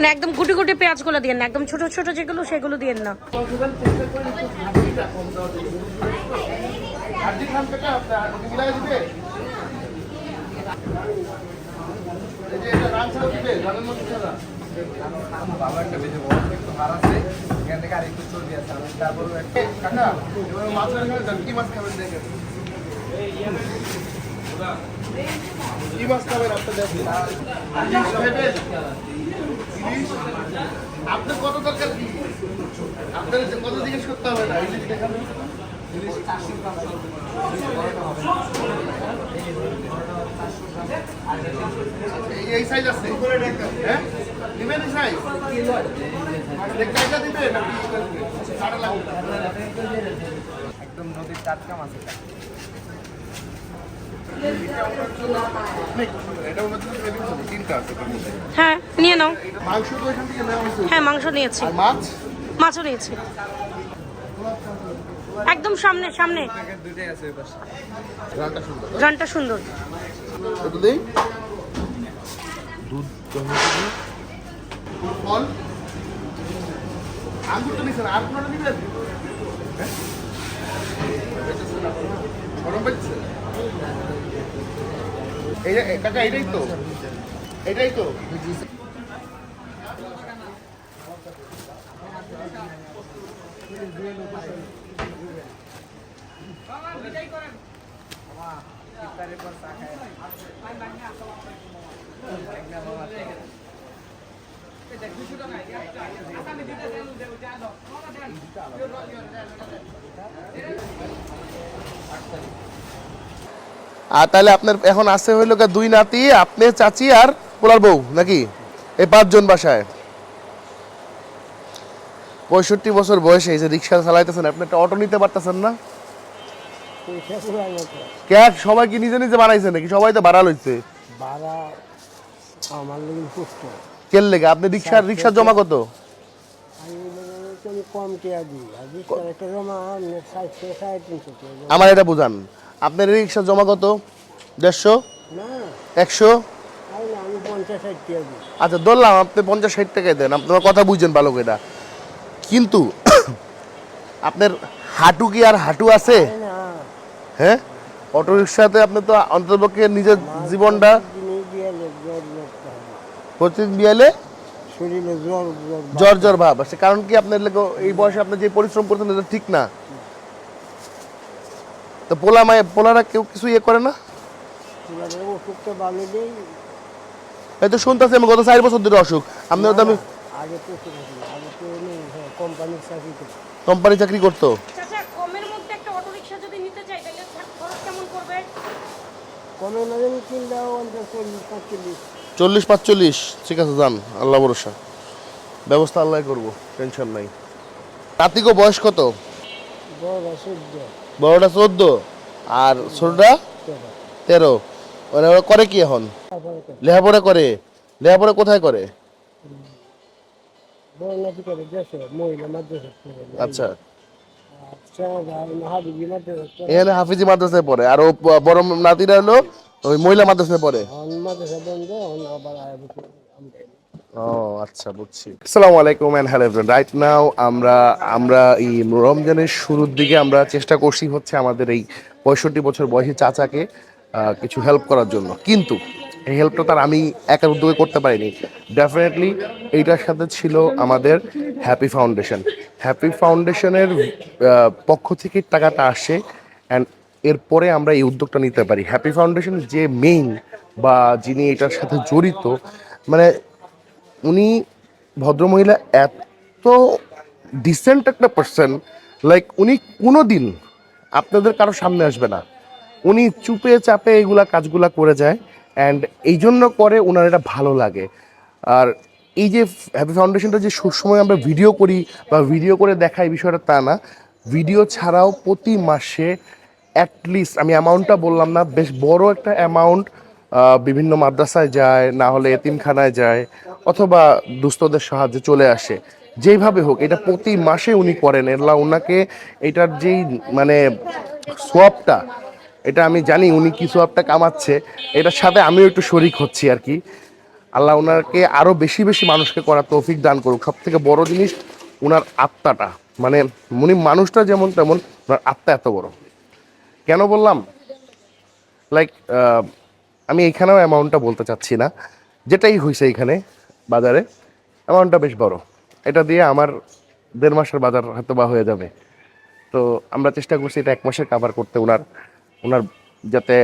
না একদম গুটি গুটি পেঁয়াজগুলো দিয়ে না একদম ছোট ছোট যেগুলো সেগুলো দিয়ে না। এই যে এটা রান ছাড়া দিবে রানের মধ্যে ছাড়া বাবা একটা বেশি বড় একটু হার আছে। এখান থেকে আরেকটু চর্বি আছে, আমি তারপর কাকা মাছ খাবেন কি মাছ খাবেন দেখেন কি মাছ খাবেন আপনার? আপনার কত দরকার কি? আপনার কত জিজ্ঞেস করতে হবে না, এই সাইজ আছে। হ্যাঁ? একদম নদীর টাটকা মাছ এটা। হ্যাঁ নিয়ে নাও। হ্যাঁ মাংস নিয়েছি। মাছ? মাছও নিয়েছি। একদম সামনে সামনে। প্যাকেট দুইটাই আছে ওই পাশে রানটা সুন্দর গানটা সুন্দর দুধ ফল। আঙ্গুরটা নিছেন আর কোনটা নিবেন হ্যাঁ? গরম পাচ্ছে? এটাই তো। এটাই তো। আর তাহলে আপনার এখন আছে হইল দুই নাতি, আপনি, চাচি আর পোলার বউ, নাকি? এই পাঁচজন বাসায়। পঁয়ষট্টি বছর বয়সে এই যে রিক্সা চালাইতেছেন, আপনি একটা অটো নিতে পারতেছেন না? সবাই কি নিজে নিজে বানাইছে নাকি? সবাই তো ভাড়া লইছে। আমার কেন লেগে আপনি রিক্সা রিক্সা জমা কত। আমার এটা বুঝান। আপনার রিক্সা জমা কত? দেড়শো? একশো? আচ্ছা ধরলাম আপনি পঞ্চাশ ষাট টাকায় দেন। আপনার কথা বুঝছেন ভালো করে কিন্তু আপনার হাঁটু কি আর হাঁটু আছে? হ্যাঁ? অটো রিক্সাতে আপনি তো অন্ততপক্ষে নিজের জীবনটা জিনিস দিয়ে জ্বর লাগতে হবে প্রতিদিন বিয়ালে শরীরে জ্বর জ্বর জ্বর ভাব। আসে কারণ কি আপনার এই বয়সে আপনি যে পরিশ্রম করছেন এটা ঠিক না? তো পোলা মায়ে পোলারা কেউ কিছু ইয়ে করে না? এই তো শুনতেছি আমি গত চার বছর ধরে অসুখ। আপনার তো আমি আগে তো ওষুধ আছে না, আগে তো এমনি হ্যাঁ, চাকরি কোম্পানি করতো? চাচা কমের মধ্যে একটা অটো রিক্সা যদি নিতে চাই তাহলে খরচ কেমন পড়বে? কমে না জানি কিনলে অন্তত চল্লিশ পঁয়তাল্লিশ। চল্লিশ পাঁচচল্লিশ ঠিক আছে যান আল্লাহ ভরসা। ব্যবস্থা আল্লাহ করব টেনশন নাই। নাতিকো বয়স কত? বড়টা চোদ্দ। আর ছোটটা তেরো। মানে ওরা করে কি এখন? লেখাপড়া করে। লেখাপড়া কোথায় করে? আচ্ছা। এখানে হাফিজি মাদ্রাসায় পড়ে। আর ও বড় নাতিরা হলো ওই মহিলা মাদ্রাসায় পড়ে? ও আচ্ছা বুঝছি। আসসালামু আলাইকুম and hello everyone right now আমরা আমরা এই রমজানের শুরুর দিকে আমরা চেষ্টা করছি হচ্ছে আমাদের এই পঁয়ষট্টি বছর বয়সী চাচাকে কিছু হেল্প করার জন্য। কিন্তু এই হেল্পটা তার আমি একার উদ্যোগে করতে পারিনি। ডেফিনেটলি এইটার সাথে ছিল আমাদের হ্যাপি ফাউন্ডেশন হ্যাপি ফাউন্ডেশনের পক্ষ থেকে টাকাটা আসে অ্যান্ড এরপরে আমরা এই উদ্যোগটা নিতে পারি। হ্যাপি ফাউন্ডেশন যে মেইন বা যিনি এটার সাথে জড়িত মানে উনি ভদ্রমহিলা এত ডিসেন্ট একটা পার্সন লাইক উনি কোনো দিন আপনাদের কারও সামনে আসবে না। উনি চুপে চাপে এগুলা কাজগুলা করে যায় অ্যান্ড এই জন্য করে ওনার এটা ভালো লাগে। আর এই যে হ্যাপি ফাউন্ডেশনটা যে সবসময় আমরা ভিডিও করি বা ভিডিও করে দেখাই বিষয়টা তা না ভিডিও ছাড়াও প্রতি মাসে অ্যাটলিস্ট আমি অ্যামাউন্টটা বললাম না, বেশ বড় একটা অ্যামাউন্ট বিভিন্ন মাদ্রাসায় যায়, না হলে এতিমখানায় যায়, অথবা দুস্থদের সাহায্যে চলে আসে। যেইভাবে হোক, এটা প্রতি মাসে উনি করেন। এলা ওনাকে এটার যেই মানে সোয়াবটা এটা আমি জানি উনি কি সোয়াবটা কামাচ্ছে, এটার সাথে আমিও একটু শরিক হচ্ছি আর কি। আল্লাহ ওনাকে আরও বেশি বেশি মানুষকে করার তৌফিক দান করুক। সব থেকে বড় জিনিস ওনার আত্মাটা। মানে উনি মানুষটা যেমন তেমন, ওনার আত্মা এত বড়। কেন বললাম? লাইক আমি এইখানেও অ্যামাউন্টটা বলতে চাচ্ছি না। যেটাই হয়েছে এইখানে বাজারে অ্যামাউন্টটা বেশ বড়। এটা দিয়ে আমার দেড় মাসের বাজার হয়তো বা হয়ে যাবে। তো আমরা চেষ্টা করছি এটা এক মাসের কাভার করতে। ওনার ওনার যাতে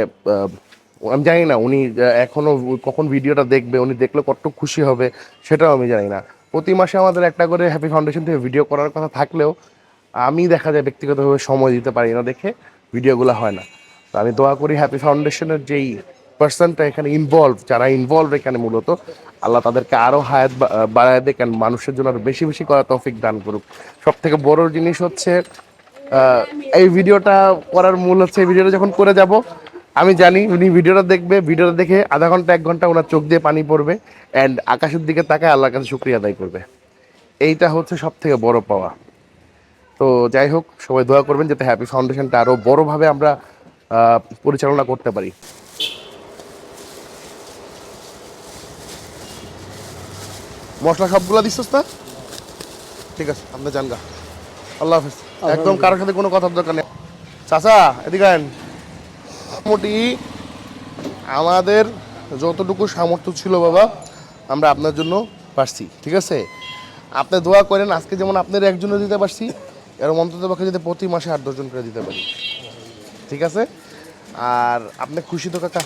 আমি জানি না, উনি এখনও কখন ভিডিওটা দেখবে, উনি দেখলে কতটুকু খুশি হবে, সেটাও আমি জানি না। প্রতি মাসে আমাদের একটা করে হ্যাপি ফাউন্ডেশন থেকে ভিডিও করার কথা থাকলেও আমি দেখা যায় ব্যক্তিগতভাবে সময় দিতে পারি না দেখে। ভিডিওগুলো হয় না। তো আমি দোয়া করি হ্যাপি ফাউন্ডেশনের যেই পার্সনটা এখানে ইনভলভ যারা ইনভলভ এখানে মূলত, আল্লাহ তাদেরকে আরও হায়াত বাড়ায় দেখ মানুষের জন্য আরও বেশি বেশি করা তৌফিক দান করুক। সব থেকে বড় জিনিস হচ্ছে এই ভিডিওটা করার মূল হচ্ছে, এই ভিডিওটা যখন করে যাব, আমি জানি উনি ভিডিওটা দেখবে, ভিডিওটা দেখে আধা ঘণ্টা, এক ঘণ্টা ওনার চোখ দিয়ে পানি পড়বে অ্যান্ড আকাশের দিকে তাকায় আল্লাহর কাছে শুক্রিয়া আদায় করবে। এইটা হচ্ছে সব থেকে বড় পাওয়া। তো যাই হোক সবাই দোয়া করবেন যাতে হ্যাপি ফাউন্ডেশনটা আরও বড়োভাবে আমরা পরিচালনা করতে পারি। মশলা সবগুলো দিচ্ছিস না? ঠিক আছে আপনি যান গা আল্লাহ হাফিজ। একদম কারোর সাথে কোনো কথার দরকার নেই। চাচা এদিকে মোটামুটি আমাদের যতটুকু সামর্থ্য ছিল বাবা আমরা আপনার জন্য পারছি ঠিক আছে? আপনি দোয়া করেন আজকে যেমন আপনার একজনে দিতে পারছি এরকম অন্তত পক্ষে যদি প্রতি মাসে আট দশজন করে দিতে পারি। ঠিক আছে? আর আপনি খুশি তো কাকা?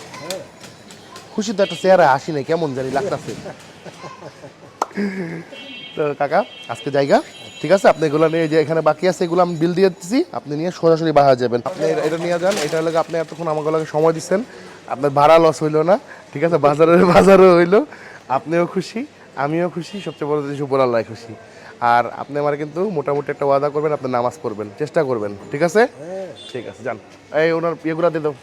খুশি তো একটা চেহারা আসি নেই, কেমন জানি লাগতেছে। তো কাকা, আজকে জায়গা, ঠিক আছে? আপনি এগুলো নিয়ে যে এখানে বাকি আছে, এগুলো আমি বিল দিয়ে দিচ্ছি আপনি নিয়ে সরাসরি বাহা যাবেন। আপনি এটা- নিয়ে যান, এটা লাগে আপনি এতক্ষণ আমাকে লাগে সময় দিচ্ছেন। আপনার ভাড়া লস হইল না, ঠিক আছে? বাজারের বাজারও হইল। আপনিও খুশি, আমিও খুশি, সবচেয়ে বড় জিনিস উপর আল্লাহ খুশি। আর আপনি আমার কিন্তু মোটামুটি একটা ওয়াদা করবেন আপনি নামাজ পড়বেন চেষ্টা করবেন ঠিক আছে? ঠিক আছে যান। এই ওনার ইয়েগুলো দিয়ে দাও।